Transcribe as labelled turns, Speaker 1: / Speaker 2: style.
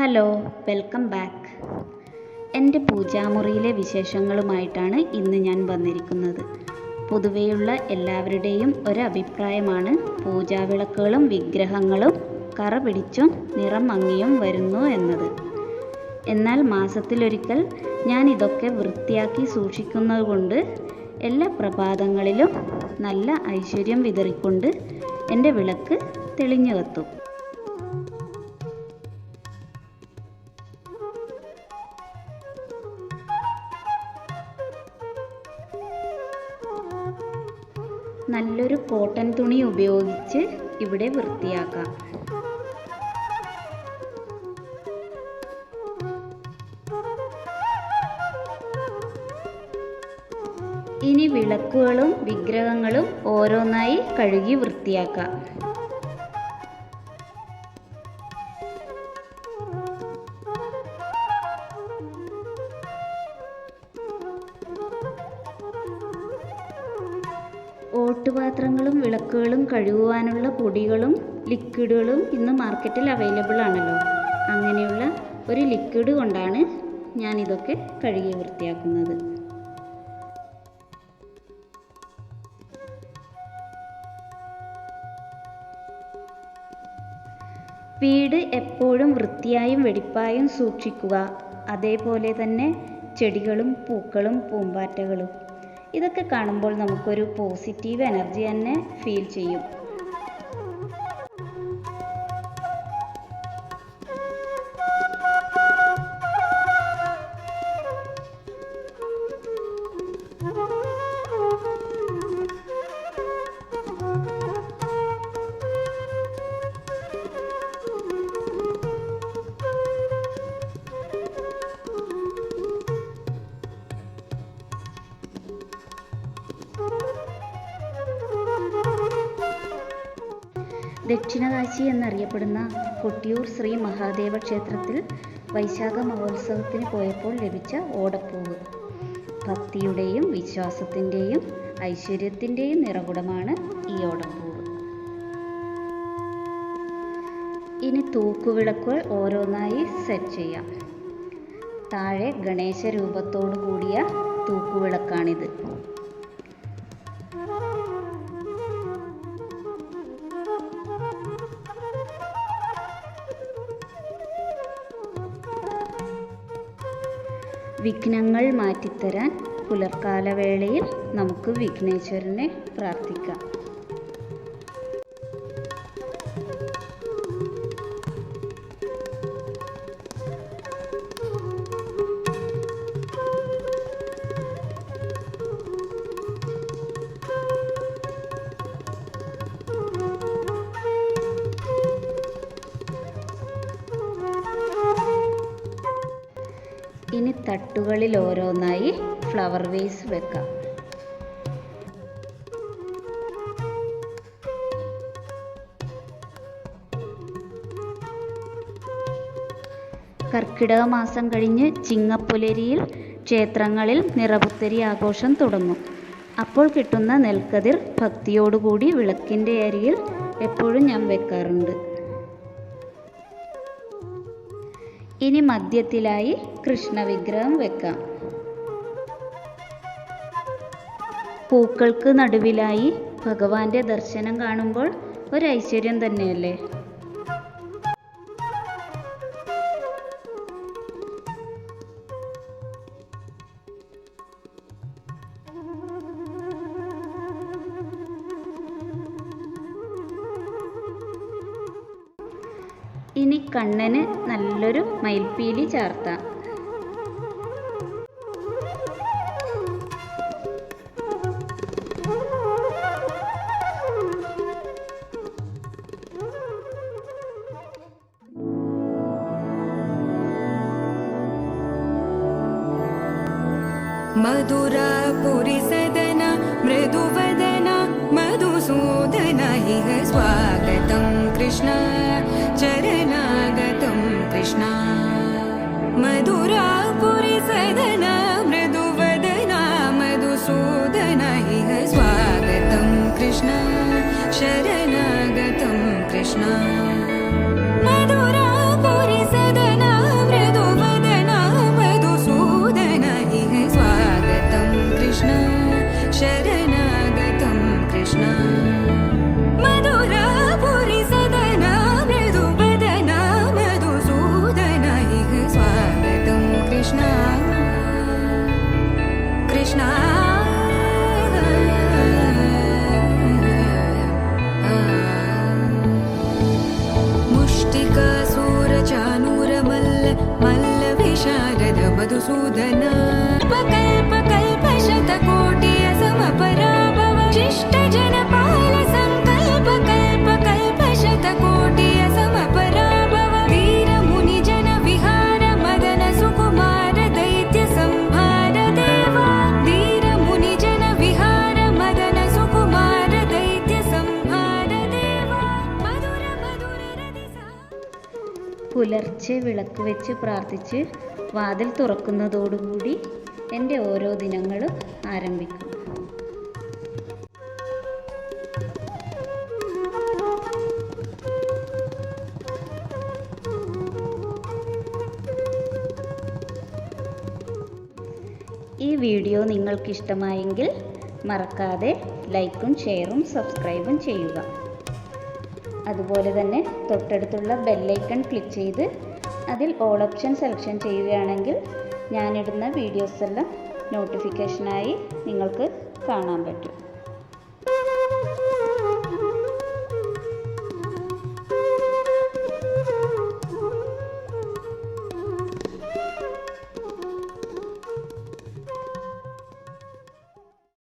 Speaker 1: Hello welcome back. എന്റെ പൂജാമുറിയിലെ വിശേഷങ്ങളുമായിട്ടാണ് ഇന്ന് ഞാൻ വന്നിരിക്കുന്നത്. പൊതുവെയുള്ള എല്ലാവരുടെയും ഒരഭിപ്രായമാണ്. പൂജാവിളക്കുകളും വിഗ്രഹങ്ങളും കറ പിടിച്ചും നിറം മങ്ങിയും വരുന്നു എന്നത്. എന്നാൽ മാസത്തിലൊരിക്കൽ ഞാൻ ഇതൊക്കെ വൃത്തിയാക്കി സൂക്ഷിക്കുന്നത് കൊണ്ട് എല്ലാ പ്രഭാതങ്ങളിലും നല്ല ഐശ്വര്യം വിതറിക്കൊണ്ട് എന്റെ വിളക്ക് തെളിഞ്ഞു കത്തും നല്ലൊരു കോട്ടൺ തുണി ഉപയോഗിച്ച് ഇവിടെ വൃത്തിയാക്കാം. ഇനി വിളക്കുകളും വിഗ്രഹങ്ങളും ഓരോന്നായി കഴുകി വൃത്തിയാക്കാം. ഓട്ടുപാത്രങ്ങളും വിളക്കുകളും കഴുകുവാനുള്ള പൊടികളും ലിക്വിഡുകളും ഇന്ന് മാർക്കറ്റിൽ അവൈലബിൾ ആണല്ലോ. അങ്ങനെയുള്ള ഒരു ലിക്വിഡ് കൊണ്ടാണ് ഞാൻ ഇതൊക്കെ കഴുകി വൃത്തിയാക്കുന്നത്. വീട് എപ്പോഴും വൃത്തിയായും വെടിപ്പായും സൂക്ഷിക്കുക. അതേപോലെ തന്നെ ചെടികളും പൂക്കളും പൂമ്പാറ്റകളും. ഇതൊക്കെ കാണുമ്പോൾ നമുക്കൊരു പോസിറ്റീവ് എനർജി തന്നെ ഫീൽ ചെയ്യും. ദക്ഷിണകാശി എന്നറിയപ്പെടുന്ന കൊട്ടിയൂർ ശ്രീ മഹാദേവ ക്ഷേത്രത്തിൽ വൈശാഖ മഹോത്സവത്തിന് പോയപ്പോൾ ലഭിച്ച ഓടപ്പൂവ്. ഭക്തിയുടെയും വിശ്വാസത്തിന്റെയും ഐശ്വര്യത്തിന്റെയും നിറകുടമാണ് ഈ ഓടപ്പൂവ്. ഇനി തൂക്കുവിളക്കുകൾ ഓരോന്നായി സെറ്റ് ചെയ്യാം. താഴെ ഗണേശ രൂപത്തോടു കൂടിയ തൂക്കുവിളക്കാണിത്. വിഘ്നങ്ങൾ മാറ്റിത്തരാൻ പുലർക്കാലവേളയിൽ നമുക്ക് വിഘ്നേശ്വരനെ പ്രാർത്ഥിക്കാം. തട്ടുകളിൽ ഓരോന്നായി ഫ്ലവർ വേസ് വെക്കാം. കർക്കിടക മാസം കഴിഞ്ഞ് ചിങ്ങപ്പുലരിയിൽ ക്ഷേത്രങ്ങളിൽ നിറപുത്തരി ആഘോഷം തുടങ്ങും. അപ്പോൾ കിട്ടുന്ന നെൽക്കതിർ ഭക്തിയോടുകൂടി വിളക്കിന്റെ അരിയിൽ എപ്പോഴും ഞാൻ വെക്കാറുണ്ട്. ഇനി മധ്യത്തിലായി കൃഷ്ണവിഗ്രഹം വെക്കാം. പൂക്കൾക്ക് നടുവിലായി ഭഗവാന്റെ ദർശനം കാണുമ്പോൾ ഒരു ഐശ്വര്യം തന്നെയല്ലേ? ഇനി കണ്ണന് നല്ലൊരു മയിൽപ്പീലി ചാർത്താം
Speaker 2: मधुरापुरिसदन मृदुवदन मधुसूदन इह स्वागतं कृष्ण चरणागतं कृष्ण। मधुरापुरिसदन मृदुवदन मधुसूदन स्वागतं कृष्ण। शरणागतं कृष्ण
Speaker 1: പുലർച്ചെ വിളക്ക് വെച്ച് പ്രാർത്ഥിച്ച് വാതിൽ തുറക്കുന്നതോടുകൂടി എന്റെ ഓരോ ദിനങ്ങളും ആരംഭിക്കും. ഈ വീഡിയോ നിങ്ങൾക്കിഷ്ടമായെങ്കിൽ മറക്കാതെ ലൈക്കും ഷെയറും സബ്സ്ക്രൈബും ചെയ്യുക. അതുപോലെ തന്നെ തൊട്ടടുത്തുള്ള ബെല്ലൈക്കൺ ക്ലിക്ക് ചെയ്ത് അതിൽ ഓൾ ഓപ്ഷൻ സെലക്ഷൻ ചെയ്യുകയാണെങ്കിൽ ഞാനിടുന്ന വീഡിയോസ് എല്ലാം നോട്ടിഫിക്കേഷനായി നിങ്ങൾക്ക് കാണാൻ പറ്റും.